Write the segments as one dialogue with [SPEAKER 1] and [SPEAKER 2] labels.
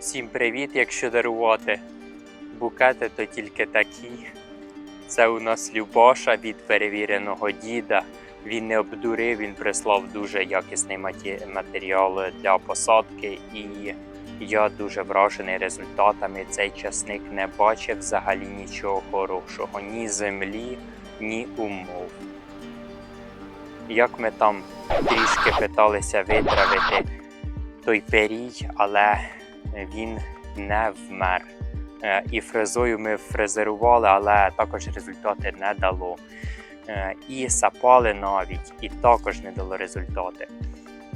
[SPEAKER 1] Всім привіт! Якщо дарувати букети, то тільки такі. Це у нас Любоша від перевіреного діда. Він не обдурив, він прислав дуже якісний матеріал для посадки, і я дуже вражений результатами. Цей часник не бачив взагалі нічого хорошого, ні землі, ні умов. Як ми там трішки питалися витравити той перій, але він не вмер. Е, І фрезою ми фрезерували, але також результати не дало. Е, І сапали навіть, і також не дало результати.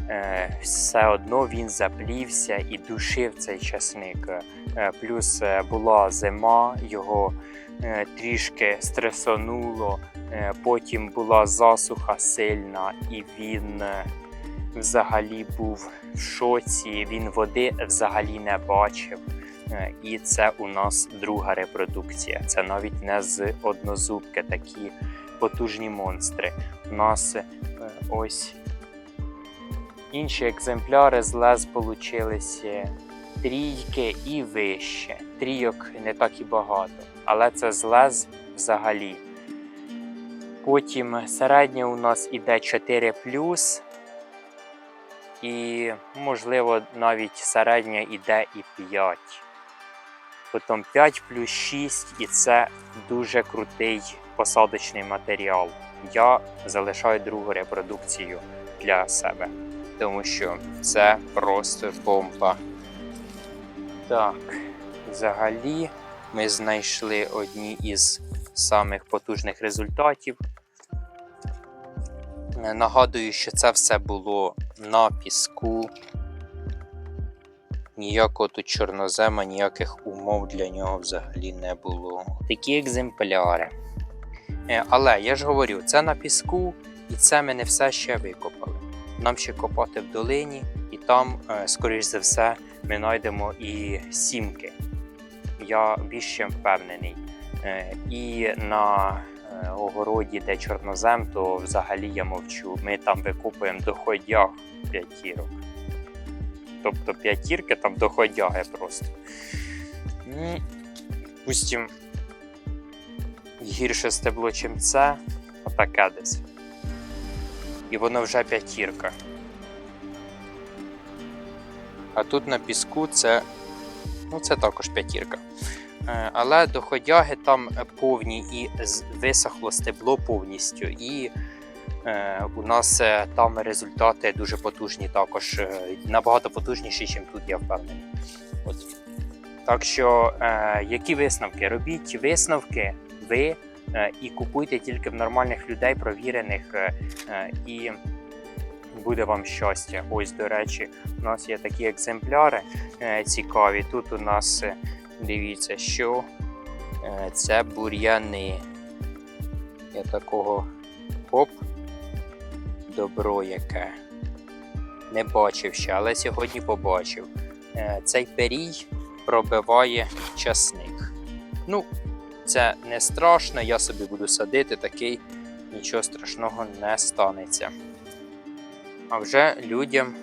[SPEAKER 1] Е, Все одно він заплівся і душив цей часник. Е, Плюс була зима, його трішки стресонуло, потім була засуха сильна, і він взагалі був в шоці, він води взагалі не бачив. І це у нас друга репродукція. Це навіть не з однозубки, такі потужні монстри. У нас е, ось інші екземпляри з лез получилися трійки і вище. Трійок не так і багато, але це з лез взагалі. Потім середнє у нас іде 4 і, можливо, навіть середня іде і 5. Потім 5 плюс 6, і це дуже крутий посадочний матеріал. Я залишаю другу репродукцію для себе, тому що це просто бомба. Так, взагалі ми знайшли одні із самих потужних результатів. Нагадую, що це все було на піску. Ніякого тут чорнозема, ніяких умов для нього взагалі не було. Такі екземпляри. Е, Але я ж говорю, це на піску, і це ми не все ще викопали. Нам ще копати в долині, і там, е, скоріш за все, ми знайдемо і сімки. Я більш чим впевнений. Е, І на огороді, де чорнозем, то взагалі я мовчу. Ми там викопуємо доходяг п'ятірок. Тобто п'ятірки там доходяги просто. Пустім гірше стебло, чим це, отаке десь. І воно вже п'ятірка. А тут на піску це. Ну, це також п'ятірка. Е, Але доходяги там повні і висохло стебло повністю. І е, у нас е, там результати дуже потужні, також е, набагато потужніші, ніж тут, я впевнений. От. Так що, е, які висновки? Робіть висновки ви е, і купуйте тільки в нормальних людей, провірених, е, е, і буде вам щастя. Ось, до речі, у нас є такі екземпляри цікаві. Тут у нас дивіться, що це бур'яни. Я такого хоп, добро яке. Не бачив ще, але сьогодні побачив. Цей перій пробиває часник. Ну, це не страшно, я собі буду садити такий, нічого страшного не станеться. А вже людям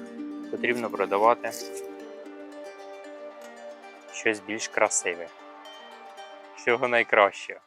[SPEAKER 1] потрібно продавати щось більш красиве. Всього найкращого.